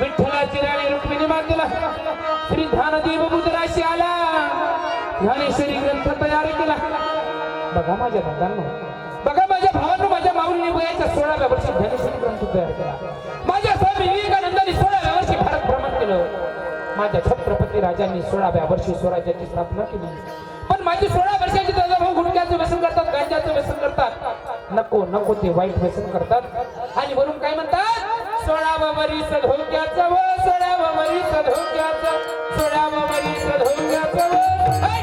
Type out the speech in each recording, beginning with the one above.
विठ्ठलाची राणी रुक्मिणी मातेला श्री ध्यानदेव बुधराशी आला. ज्ञानेश्वरी ग्रंथ तयार केला. बघा माझ्या दादांनो बघा माझ्या भावांनो माझ्या माऊलीने वयाच्या सोळाव्या वर्षी ज्ञानेश्वरी ग्रंथ तयार केला. माझ्या स्वामी विवेकानंदांनी सोळाव्या वर्षी भारत भ्रमण केलं. माझ्या छत्रपती राजांनी सोळाव्या वर्षी स्वराज्याची स्थापना केली. पण माझी सोळा वर्षाची दादा भाऊ गुटख्याचं व्यसन करतात गांजाचं व्यसन करतात. नको नको ते वाईट व्यसन करतात. आणि म्हणून काय म्हणतात? सोळावा वरीस धोक्याचं हो, व सोळावा वरीस धोक्याचं सोळावा वरीस धोक्याचं हो. व हाय!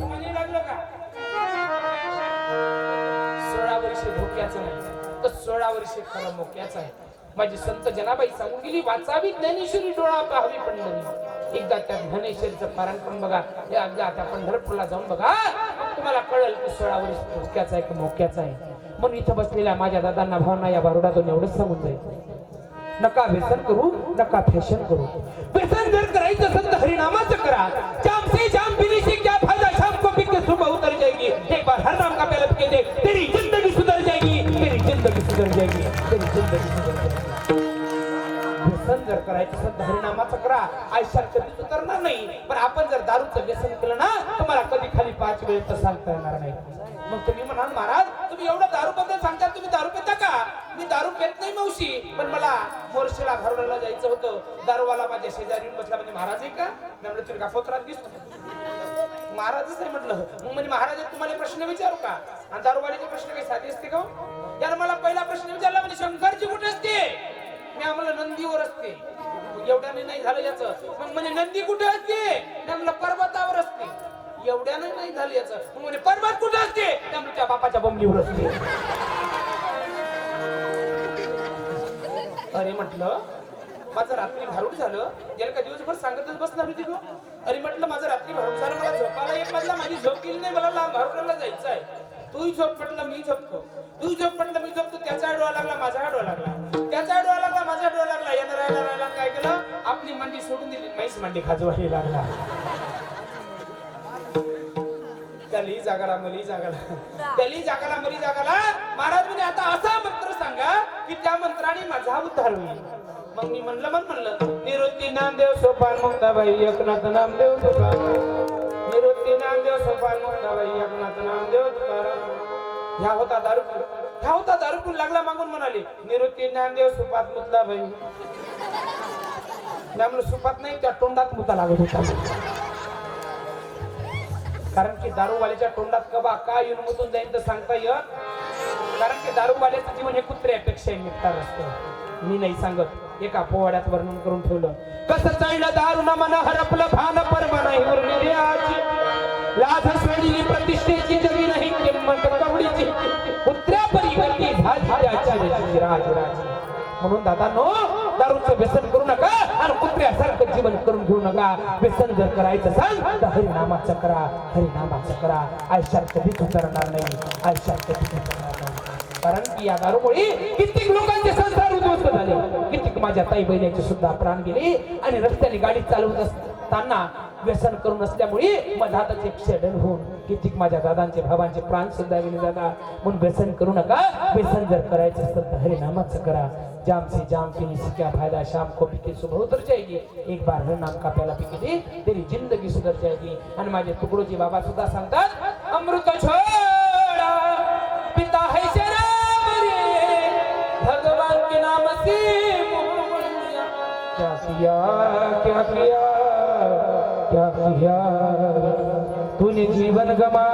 तुम्हाला लागलं का? सोळा वर्षे धोक्याचं नाही तर सोळा वर्षे खरं मोक्याचं आहे. माझी संत जनाबाई सांगून गेली वाचावी ज्ञानेश्वरी डोळा पाहावी पंढरी. एकदा त्या ज्ञानेश्वरीचं पारण पण बघा. हे अगदी आता पंढरपूरला जाऊन बघा. तुम्हाला कळेल की सोळा वर्ष धोक्याचा आहे की मोक्याचा आहे. म्हणून इथं बसलेल्या माझ्या दादांना भावना या बारुडातून एवढंच सांगून जाईल. नका व्यसन करू नका फॅशन करू. व्यसन जर करायचं असेल तर हरिनामाचं करा. जाम से जाम पीने से क्या फायदा? शाम को पी के सुबह उतर जाएगी. एक बार हर नाम का प्याला पी के तेरी जिंदगी सुधर जाएगी. तेरी जिंदगी सुधर जाएगी. तेरी जिंदगी सुधर जाएगी. व्यसन जर करायचं असेल तर हरिनामाचं करा. आयुष्यात कधी उतरणार नाही. पण आपण जर दारूचं व्यसन केलं ना तुम्हाला कधी खाली पाच वेळ तर सांगता येणार नाही. मग तुम्ही म्हणाल महाराज दिवशी पण मला मोर्शीला घरवड्याला जायचं होतं. दारोवाला माझ्या शेजारी म्हटलं बसला म्हणजे महाराज आहे का? मी म्हणलं तुला का पोत्रात दिसतो? महाराजच आहे म्हटलं. मग म्हणजे महाराज तुम्हाला प्रश्न विचारू का? आणि दारूवालीचे प्रश्न काही साधे असते का हो? मला पहिला प्रश्न विचारला म्हणजे शंकरची कुठे असते? मी आम्हाला नंदीवर असते. एवढ्याने नाही झालं याच. मग म्हणजे नंदी कुठे असते? मी आम्हाला पर्वतावर असते. एवढ्याने नाही झालं याच. मग म्हणजे पर्वत कुठे असते? त्यामुळे त्या बापाच्या बंबलीवर असते. अरे म्हटलं माझं रात्री भारूड झालं. याला का दिवसभर सांगतच बसणार होती गं. अरे म्हटलं माझं रात्री भारूड झालं मला झोपायला एक वाजला माझी झोप केली नाही मला लांब भारूडाला जायचं आहे तूही झोप म्हटलं मी झोपतो. तू झोप म्हटलं मी झोपतो त्याचा डोळा लागला माझा डोळा लागला. त्याचा डोळा लागला माझा डोळा लागला. यानं राहायला राहायला काय केलं? आपली मांडी सोडून दिली म्हैस मांडी खाजवायला लागला. त्याली जागाला मली जागाला त्याली जागाला मली जागाला महाराज म्हणे आता असा मंत्र सांगा की त्या मंत्राने माझा उद्धार होईल. मग मी म्हणलं मन म्हणलं निवृत्ती नामदेव सोपान मुक्ताबाई एकनाथ नामदेव तुकाराम. निवृत्ती नामदेव सोपान मुक्ताबाई एकनाथ नामदेव तुकाराम. ह्या होता दारू ह्या होता दारू पिऊन लागला मागून म्हणाले निवृत्ती नामदेव सुपात मुक्ताबाई. त्यामुळे सुपात नाही त्या तोंडात मुता लागत होता. कारण की दारूवाल्याच्या तोंडात कबा का येऊन मुतून जाईल तर सांगता येत? कारण की दारूवाल्याचं जीवन हे कुत्र्यापेक्षा निघतार असतं. मी नाही सांगत. एका पोवाड्यात वर्णन करून ठेवलं. कसं चाललं दारू न मना हरपलं भान पर्व नाही लाथ सोडली प्रतिष्ठेची जमीन नाही किंमत कवडीची. कुत्र्या परिवर्ती झाली राज म्हणून दादा नो दादांनो दारूचं व्यसन करू नका आणि कुत्र्यासारखं जीवन करून घेऊ नका. व्यसन जर करायचं सांग तर हरिनामाचं करा. हरिनामाचं करा. आयुष्यात कधीच उतरणार नाही. आयुष्यात कधीच उतरणार कारण की या दारूमुळे कित्येक लोकांचे संसार उद्ध्वस्त झाले. कित्येक माझ्या ताई बहिणीचे सुद्धा प्राण गेले आणि रस्त्याने गाडी चालवत असताना व्यसन करून असल्यामुळे माझ्या हाताचे शेडल होऊन कित्येक माझ्या दादांचे भावांचे प्राण सुद्धा गेले दादा. म्हणून व्यसन करू नका. व्यसन जर करायचं असेल तर हरिनामाचं करा. जाम से जाम पीने से क्या फायदा शाम को पी के सुबह उतर जाएगी. एक बार हर नाम का प्याला पी के दे तेरी जिंदगी सुधर जाएगी. आणि माझे तुकडोजी बाबा सुद्धा सांगतात अमृत छोड क्या तूने जीवन गमा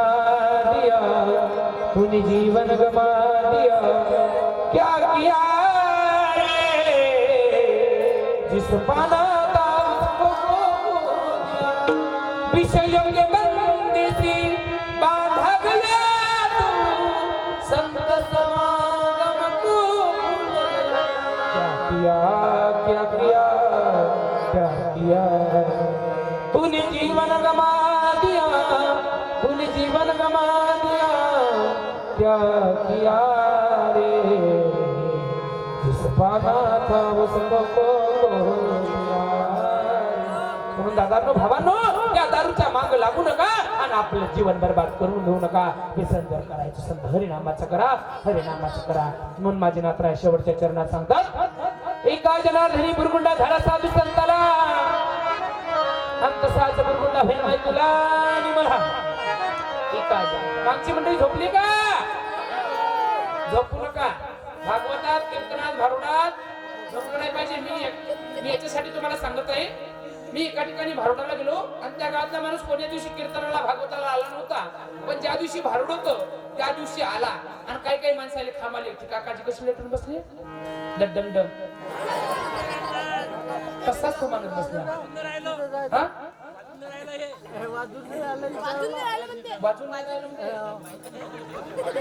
दिया तूने जीवन गमा दिया. क्या किया रे? जिस पाना था उसको विषयों के गमा दिया तूने जीवन गमा दिया क्या किया रे? जिस पाना था उसको म्हणून दादांनो भावांनो या दारूच्या माग लागू नका आणि आपलं जीवन बर्बाद करून घेऊ नका. व्यसन जर करायचं संत हरिनामाचं करा. हरिनामाचं करा. म्हणून माझे नात्रा शेवटच्या चरणात सांगतात एका जनार्धनी बुरगुंडा झाला साधू संताला आणि तसाच तुला आणि मला मागची मंडळी झोपली का? झोपू नका. भागवतात कीर्तनात भारुडात झोपलं नाही पाहिजे. मी मी याच्यासाठी तुम्हाला सांगत आहे. मी एका ठिकाणी भारुडाला गेलो आणि त्या गावातला माणूस कोण्या दिवशी कीर्तनाला भागवताला आला नव्हता. पण ज्या दिवशी भारुड होतं त्या दिवशी आला. आणि काही काही माणसाले खामाले की काकाजी कशी लेटून बसले? डम डम तसाच तो माणूस बसला. हा? वाजून नाही आलं बाजूला नाही राहिलं म्हणते.